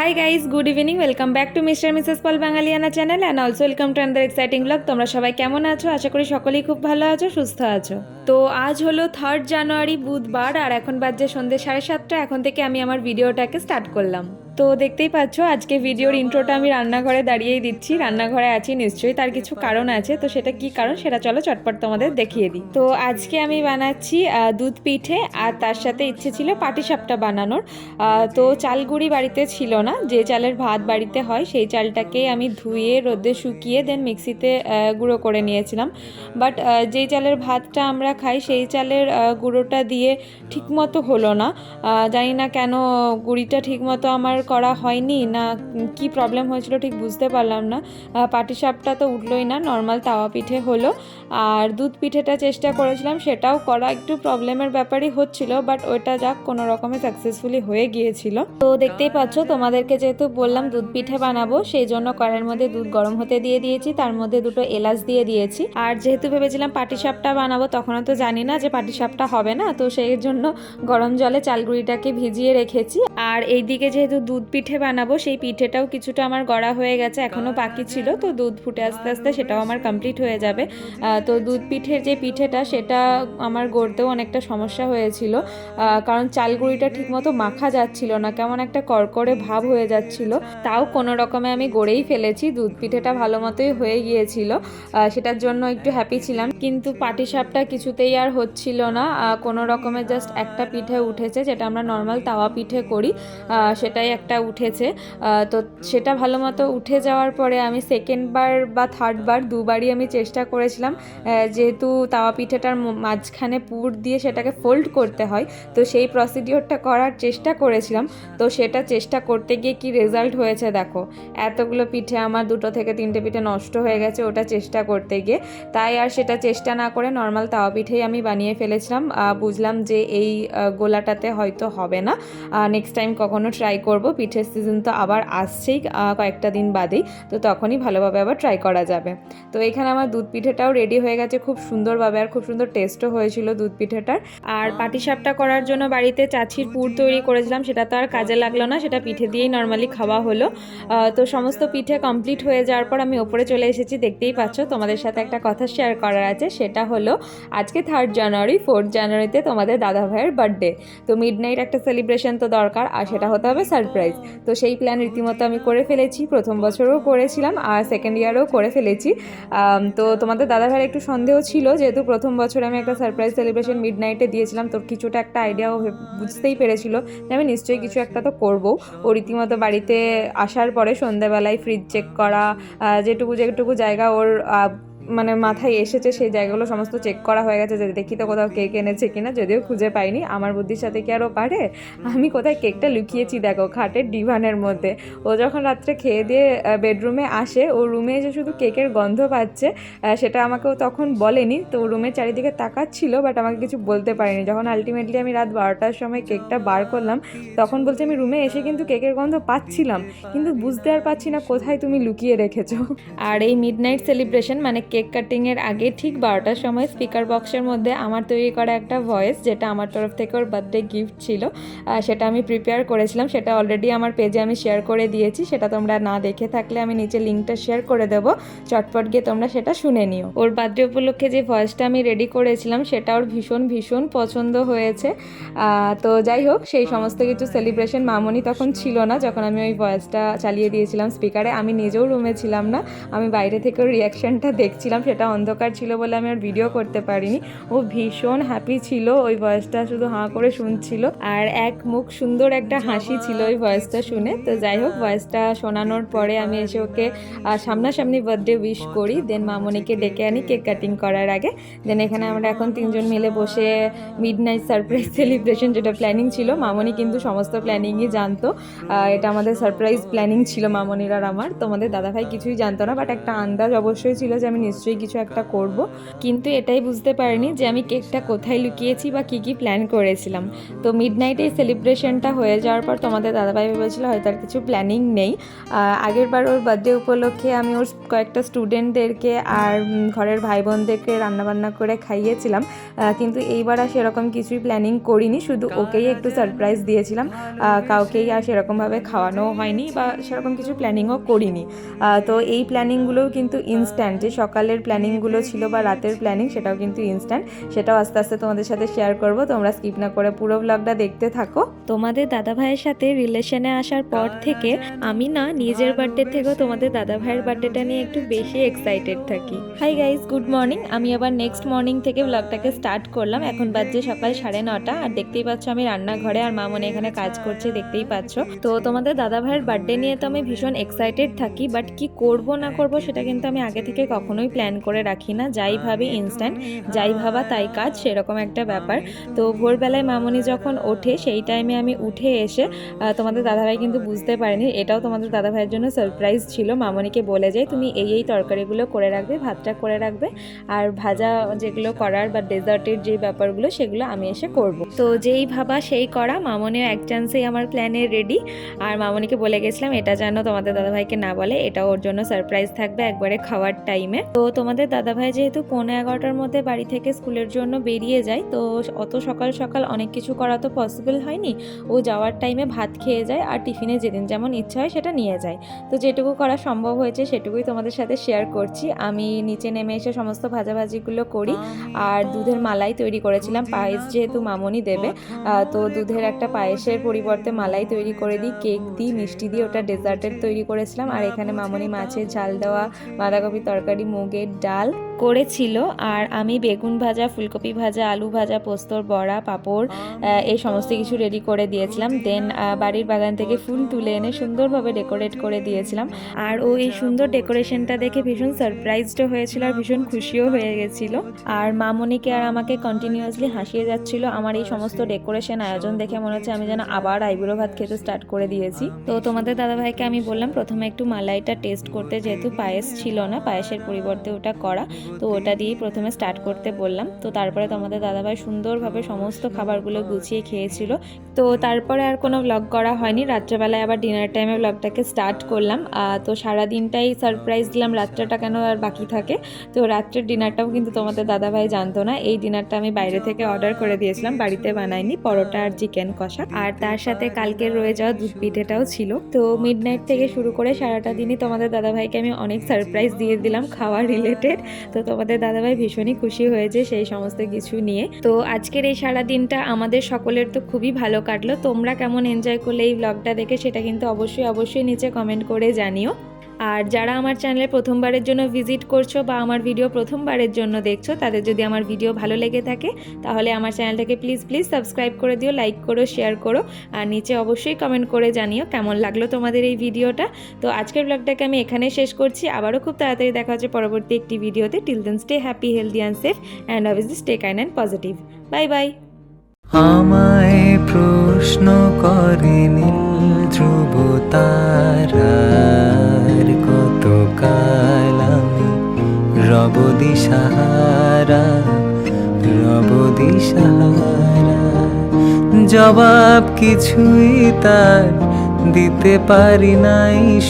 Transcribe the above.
Hi guys good evening welcome back to Mr Mrs Paul Bangaliana channel and also welcome to another exciting blog তোমরা সবাই কেমন আছো? আশা করি সকলেই খুব ভালো আছো, সুস্থ আছো। তো আজ হলো থার্ড জানুয়ারি বুধবার, আর এখন বাজে সন্ধ্যে সাড়ে সাতটা। এখন থেকে আমি আমার ভিডিওটাকে স্টার্ট করলাম। তো দেখতেই পাচ্ছ, আজকে ভিডিওর ইন্ট্রোটা আমি রান্নাঘরে দাঁড়িয়েই দিচ্ছি। রান্নাঘরে আছি নিশ্চয়ই, তার কিছু কারণ আছে। তো সেটা কি কারণ, সেটা চলো চটপট তোমাদের দেখিয়ে দিই। তো আজকে আমি বানাচ্ছি দুধ পিঠে, আর তার সাথে ইচ্ছে ছিল পাটিসাপটা বানানোর। তো চালগুড়ি বাড়িতে ছিল না, যে চালের ভাত বাড়িতে হয়, সেই চালটাকেই আমি ধুয়ে, রোদে শুকিয়ে দেন মিক্সিতে গুঁড়ো করে নিয়েছিলাম। বাট যেই চালের ভাতটা আমরা খাই, সেই চালের গুঁড়োটা দিয়ে ঠিকমতো হলো না। জানি না কেন গুঁড়িটা ঠিকমতো আমার করা হয়নি, না কি প্রবলেম হয়েছিল ঠিক বুঝতে পারলাম না। পাটিসাপটা তো উঠলোই না নর্মাল তাওয়া পিঠে হলো। আর দুধ পিঠেটা চেষ্টা করেছিলাম, সেটাও করা একটু প্রবলেমের ব্যাপারই হচ্ছিল বাট ওইটা যাক, কোনো রকমে সাকসেসফুলি হয়ে গিয়েছিল। তো দেখতেই পাচ্ছ, তোমাদেরকে যেহেতু বললাম দুধ পিঠে বানাবো, সেই জন্য কড়াইয়ের মধ্যে দুধ গরম হতে দিয়ে দিয়েছি, তার মধ্যে দুটো এলাচ দিয়ে দিয়েছি। আর যেহেতু ভেবেছিলাম পাটিসাপটা বানাবো, তখনও তো জানি না যে পাটিসাপটা হবে না, তো সেই জন্য গরম জলে চালগুড়িটাকে ভিজিয়ে রেখেছি। আর এইদিকে যেহেতু দুধ পিঠে বানাবো, সেই পিঠেটাও কিছুটা আমার গড়া হয়ে গেছে এখনও বাকি ছিল, তো দুধ ফুটে আস্তে আস্তে সেটাও আমার কমপ্লিট হয়ে যাবে। তো দুধ পিঠের যে পিঠেটা, সেটা আমার গড়তেও অনেকটা সমস্যা হয়েছিল। কারণ চালগুড়িটা ঠিকমতো মাখা যাচ্ছিল না, কেমন একটা করকরে ভাব হয়ে যাচ্ছিল। তাও কোনো রকমে আমি গড়েই ফেলেছি, দুধ পিঠেটা ভালো মতোই হয়ে গিয়েছিল। সেটার জন্য একটু হ্যাপি ছিলাম। কিন্তু পাটিসাপটা কিছুতেই আর হচ্ছিল না। কোনো রকমের জাস্ট একটা পিঠে উঠেছে, যেটা আমরা নর্মাল তাওয়া পিঠে করি। সেটাই একটা উঠেছে। তো সেটা ভালো মতো উঠে যাওয়ার পরে আমি সেকেন্ডবার বা থার্ডবার দুবারই আমি চেষ্টা করেছিলাম যেহেতু তাওয়া পিঠেটার মাঝখানে পুর দিয়ে সেটাকে ফোল্ড করতে হয়, তো সেই প্রসিডিওরটা করার চেষ্টা করেছিলাম। তো সেটা চেষ্টা করতে গিয়ে কি রেজাল্ট হয়েছে দেখো, এতগুলো পিঠে আমার দুটো থেকে তিনটে পিঠে নষ্ট হয়ে গেছে ওটা চেষ্টা করতে গিয়ে। তাই আর সেটা চেষ্টা না করে নর্মাল তাওয়া পিঠেই আমি বানিয়ে ফেলেছিলাম বুঝলাম যে এই গোলাটাতে হয়তো হবে না নেক্সট টাইম কখনো ট্রাই করব। পিঠের সিজন তো আবার আসছেই কয়েকটা দিন বাদেই, তো তখনই ভালোভাবে আবার ট্রাই করা যাবে। তো এখানে আমার দুধ পিঠেটাও রেডি হয়ে গেছে, খুব সুন্দরভাবে আর খুব সুন্দর টেস্টও হয়েছিল দুধ পিঠেটার। আর পাটিসাপটা করার জন্য বাড়িতে চাছির পুর তৈরি করেছিলাম, সেটা তো আর কাজে লাগল না, সেটা পিঠে দিয়েই নর্মালি খাওয়া হলো। তো সমস্ত পিঠে কমপ্লিট হয়ে যাওয়ার পর আমি ওপরে চলে এসেছি, দেখতেই পাচ্ছ, তোমাদের সাথে একটা কথা শেয়ার করার আছে, সেটা হলো আজকে থার্ড জানুয়ারি ফোর্থ জানুয়ারিতে তোমাদের দাদা ভাইয়ের বার্থডে তো মিড একটা সেলিব্রেশন তো দরকার, আর সেটা হতে হবে সারপ্রাইজ তো সেই প্ল্যান রীতিমতো আমি করে ফেলেছি, প্রথম বছরও করেছিলাম, আর সেকেন্ড ইয়ারও করে ফেলেছি। তো তোমাদের দাদা ভাইয়ের একটু সন্দেহ ছিল, যেহেতু প্রথম বছরে আমি একটা সারপ্রাইজ সেলিব্রেশন মিড নাইটে দিয়েছিলাম, তো কিছুটা একটা আইডিয়াও বুঝতেই পেরেছিল যে আমি নিশ্চয়ই কিছু একটা তো করব। ও রীতিমতো বাড়িতে আসার পরে সন্ধ্যাবেলায় ফ্রিজ চেক করা যেটুকু যেটুকু জায়গা ওর মানে মাথায় এসেছে সেই জায়গাগুলো সমস্ত চেক করা হয়ে গেছে যে দেখি তো কোথাও কেক এনেছে কিনা, যদিও খুঁজে পাইনি। আমার বুদ্ধির সাথে কি আরও পারে? আমি কোথায় কেকটা লুকিয়েছি দেখো, খাটের ডিভানের মধ্যে। ও যখন রাত্রে খেয়ে দিয়ে বেডরুমে আসে, ও রুমে এসে শুধু কেকের গন্ধ পাচ্ছে। সেটা আমাকেও তখন বলেনি। তো রুমের চারিদিকে তাকাচ্ছিল বাট আমাকে কিছু বলতে পারেনি। যখন আলটিমেটলি আমি রাত বারোটার সময় কেকটা বার করলাম, তখন বলছে আমি রুমে এসে কিন্তু কেকের গন্ধ পাচ্ছিলাম। কিন্তু বুঝতে আর পারছি না কোথায় তুমি লুকিয়ে রেখেছো। আর এই মিড নাইট সেলিব্রেশন মানে কেক কাটিংয়ের আগে ঠিক বারোটার সময় স্পিকার বক্সের মধ্যে আমার তৈরি করা একটা ভয়েস যেটা আমার তরফ থেকে ওর বার্থডে গিফট ছিল সেটা আমি প্রিপেয়ার করেছিলাম, সেটা অলরেডি আমার পেজে আমি শেয়ার করে দিয়েছি, সেটা তোমরা না দেখে থাকলে আমি নিচে লিঙ্কটা শেয়ার করে দেবো, চটপট গিয়ে তোমরা সেটা শুনে নিও। ওর বার্থডে উপলক্ষে যে ভয়েসটা আমি রেডি করেছিলাম, সেটা ওর ভীষণ ভীষণ পছন্দ হয়েছে। তো যাই হোক, সেই সমস্ত কিছু সেলিব্রেশন মামনি তখন ছিল না, যখন আমি ওই ভয়েসটা চালিয়ে দিয়েছিলাম স্পিকারে আমি নিজেও রুমে ছিলাম না, আমি বাইরে থেকে ওর রিয়াকশনটা দেখছিলাম সেটা অন্ধকার ছিল বলে আমি আর ভিডিও করতে পারিনি। ও ভীষণ হ্যাপি ছিল, ওই ভয়েসটা শুধু হাঁ করে শুনছিল। আর এক মুখ সুন্দর একটা হাসি ছিল ওই ভয়েসটা শুনে। তো যাই হোক ভয়েসটা শোনানোর পরে আমি এসে ওকে সামনাসামনি বার্থডে উইশ করি। দেন মামনিকে ডেকে আনি কেক কাটিং করার আগে। দেন এখানে আমরা এখন তিনজন মিলে বসে মিড নাইট সারপ্রাইজ সেলিব্রেশন যেটা প্ল্যানিং ছিল, মামনি কিন্তু সমস্ত প্ল্যানিংই জানতো। এটা আমাদের সারপ্রাইজ প্ল্যানিং ছিল মামনির আর আমার। তোমাদের দাদাভাই কিছুই জানতো না বাট একটা আন্দাজ অবশ্যই ছিল যে আমি নিশ্চয়ই নিশ্চয়ই কিছু একটা করব। কিন্তু এটাই বুঝতে পারিনি যে আমি কেকটা কোথায় লুকিয়েছি বা কী কী প্ল্যান করেছিলাম। তো মিড নাইটে সেলিব্রেশনটা হয়ে যাওয়ার পর তোমাদের দাদাভাই ভেবেছিল হয়তো আর কিছু প্ল্যানিং নেই। আগেরবার ওর বার্থডে উপলক্ষে আমি ওর কয়েকটা স্টুডেন্টদেরকে আর ঘরের ভাই বোনদেরকে রান্নাবান্না করে খাইয়েছিলাম। কিন্তু এইবার আর সেরকম কিছুই প্ল্যানিং করিনি, শুধু ওকেই একটু সারপ্রাইজ দিয়েছিলাম। কাউকেই আর সেরকমভাবে খাওয়ানোও হয়নি বা সেরকম কিছু প্ল্যানিংও করিনি। তো এই প্ল্যানিংগুলোও কিন্তু ইনস্ট্যান্ট যে সকালের প্ল্যানিংগুলো ছিল বা রাতের প্ল্যানিং সেটাও কিন্তু ইনস্ট্যান্ট সেটাও আস্তে আস্তে তোমাদের সাথে শেয়ার করব, তোমরা স্কিপ না করে পুরো ব্লগটা দেখতে থাকো। তোমাদের দাদা ভাইয়ের সাথে রিলেশনে আসার পর থেকে আমি না নিজের বার্থডে থেকেও তোমাদের দাদা ভাইয়ের বার্থডেটা নিয়ে একটু বেশি এক্সাইটেড থাকি। হাই গাইজ গুড মর্নিং আমি আবার নেক্সট মর্নিং থেকে ব্লগটাকে স্টার্ট করলাম। এখন বাজছে সকাল সাড়ে নটা, আর দেখতেই পাচ্ছ আমি রান্নাঘরে আর মা মনে এখানে কাজ করছে, দেখতেই পাচ্ছ। তো তোমাদের দাদা ভাইয়ের বার্থডে নিয়ে তো আমি ভীষণ এক্সাইটেড থাকি বাট কি করব না করব সেটা কিন্তু আমি আগে থেকে কখনোই প্ল্যান করে রাখি না, যাই ভাবি ইনস্ট্যান্ট যাই ভাবা তাই কাজ, সেরকম একটা ব্যাপার। তো ভোরবেলায় মামনি যখন ওঠে, সেই টাইমে আমি উঠে এসে তোমাদের দাদাভাই কিন্তু বুঝতে পারেনি, এটাও তোমাদের দাদাভাইয়ের জন্য সারপ্রাইজ ছিল। মামনিকে বলে যাই তুমি এই এই তরকারিগুলো করে রাখবে, ভাতটা করে রাখবে, আর ভাজা যেগুলো করার বা ডেজার্টের যে ব্যাপারগুলো, সেগুলো আমি এসে করব। তো যেই ভাবা সেই করা, মামনিও এক চান্সেই আমার প্ল্যানে রেডি আর মামনিকে বলে গেছিলাম, এটা যেন তোমাদের দাদাভাইকে না বলে, এটা ওর জন্য সারপ্রাইজ থাকবে একবারে খাওয়ার টাইমে তো তোমাদের দাদাভাই যেহেতু পৌনে এগারোটার মধ্যে বাড়ি থেকে স্কুলের জন্য বেরিয়ে যায়, তো অত সকাল সকাল অনেক কিছু করা তো পসিবল হয়নি। ও যাওয়ার টাইমে ভাত খেয়ে যায় আর টিফিনে যেদিন যেমন ইচ্ছা হয় সেটা নিয়ে যায়। তো যেটুকু করা সম্ভব হয়েছে সেটুকুই তোমাদের সাথে শেয়ার করছি। আমি নিচে নেমে এসে সমস্ত ভাজাভাজিগুলো করি আর দুধের মালাই তৈরি করেছিলাম, পায়েস যেহেতু মামনি দেবে তো দুধের একটা পায়েসের পরিবর্তে মালাই তৈরি করে দিই, কেক দিই, মিষ্টি দিয়ে ওটা ডেজার্টের তৈরি করেছিলাম। আর এখানে মামনি মাছের ঝাল দেওয়া বাঁধাকপি তরকারি মুগের ডাল করেছিল। আর আমি বেগুন ভাজা, ফুলকপি ভাজা, আলু ভাজা, পোস্তর বড়া, পাঁপড় এই সমস্ত কিছু রেডি করে দিয়েছিলাম। দেন বাড়ির বাগান থেকে ফুল তুলে এনে সুন্দরভাবে ডেকোরেট করে দিয়েছিলাম। আর ও এই সুন্দর ডেকোরেশনটা দেখে ভীষণ সারপ্রাইজড হয়েছিল আর ভীষণ খুশিও হয়ে গেছিল। আর মামনিকে আর আমাকে কন্টিনিউয়াসলি হাসিয়ে যাচ্ছিল আমার এই সমস্ত ডেকোরেশন আয়োজন দেখে মনে হচ্ছে আমি যেন আবার আইবুড়ো ভাত খেতে স্টার্ট করে দিয়েছি। তো তোমাদের দাদাভাইকে আমি বললাম, প্রথমে একটু মালাইটা টেস্ট করতে যেহেতু পায়েস ছিল না, পায়েসের পরিবর্তে ওটা করা। তো ওটা দিয়েই প্রথমে স্টার্ট করতে বললাম। তো তারপরে তোমাদের দাদাভাই সুন্দরভাবে সমস্ত খাবারগুলো গুছিয়ে খেয়েছিল। তো তারপরে আর কোনো ব্লগ করা হয়নি। রাত্রেবেলায় আবার ডিনার টাইমে ব্লগটাকে স্টার্ট করলাম। তো সারা দিনটাই সারপ্রাইজ দিলাম, রাত্রেটা কেন আর বাকি থাকে? তো রাত্রের ডিনারটাও কিন্তু তোমাদের দাদাভাই জানতো না। এই ডিনারটা আমি বাইরে থেকে অর্ডার করে দিয়েছিলাম, বাড়িতে বানাইনি, পরোটা আর চিকেন কষা। আর তার সাথে কালকে রয়ে যাওয়া দুধ পিঠেটাও ছিল। তো মিড নাইট থেকে শুরু করে সারাটা দিনই তোমাদের দাদাভাইকে আমি অনেক সারপ্রাইজ দিয়ে দিলাম, খাওয়া রিলেটেড তো তোমাদের দাদাভাই ভীষণই খুশি হয়েছে সেই সমস্ত কিছু নিয়ে। তো আজকের এই সারা দিনটা আমাদের সকলের তো খুবই ভালো কাটলো। তোমরা কেমন এনজয় করলে এই ব্লগটা দেখে সেটা কিন্তু অবশ্যই অবশ্যই নিচে কমেন্ট করে জানিও। আর যারা আমার চ্যানেলে প্রথমবারের জন্য ভিজিট করছ বা আমার ভিডিও প্রথমবারের জন্য দেখছ, তাদের যদি আমার ভিডিও ভালো লেগে থাকে, তাহলে আমার চ্যানেলটাকে প্লিজ প্লিজ সাবস্ক্রাইব করে দিও লাইক করো শেয়ার করো, আর নিচে অবশ্যই কমেন্ট করে জানিও কেমন লাগল তোমাদের এই ভিডিওটা তো আজকের ব্লগটাকে আমি এখানে শেষ করছি, আবারও খুব তাড়াতাড়ি দেখা হচ্ছে পরবর্তী একটি ভিডিওতে till then stay happy healthy and safe and obviously stay kind and positive bye bye আমায় প্রশ্ন করে নীল ধ্রুব দিশাহারা রব দিশাহারা জবাব কিছুই তার দিতে পারি নাই।